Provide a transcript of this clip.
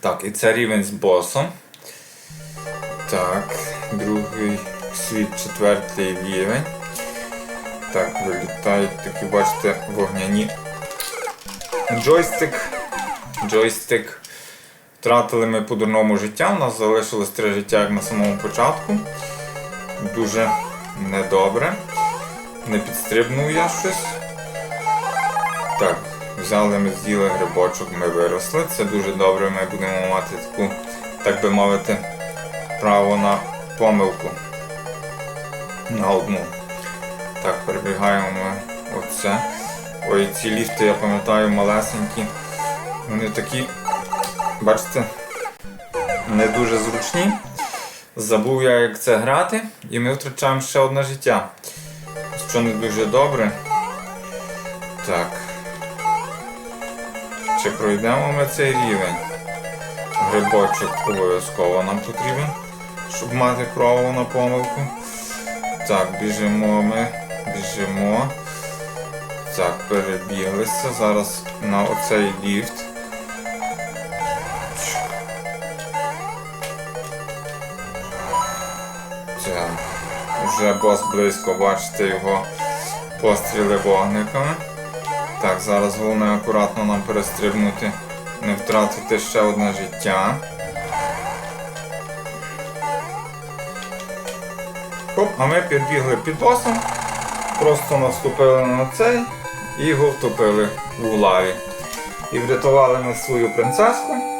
Так, і це рівень з босом. Так, другий світ, четвертий рівень. Так, вилітають такі, бачите, вогняні. Джойстик. Джойстик. Втратили ми по дурному життя. У нас залишилось три життя як на самому початку. Дуже недобре. Не підстрибнув я щось. Так, взяли ми з'їли грибочок, ми виросли. Це дуже добре, ми будемо мати таку, так би мовити, право на помилку. На одну. Так, перебігаємо ми оце. Ой, ці ліфти, я пам'ятаю, малесенькі. Вони такі, бачите, не дуже зручні. Забув я, як це грати, і ми втрачаємо ще одне життя. Що не дуже добре. Так. Чи пройдемо ми цей рівень? Грибочок обов'язково нам потрібен, щоб мати право на помилку. Так, біжимо ми, біжимо. Так, перебіглися. Зараз на оцей ліфт. Так, вже бос близько, бачите його постріли вогниками. Так, зараз головне акуратно нам перестрибнути, не втратити ще одне життя. Хоп, а ми підбігли під осом, просто наступили на цей і його втопили в лаві. І врятували ми свою принцеску.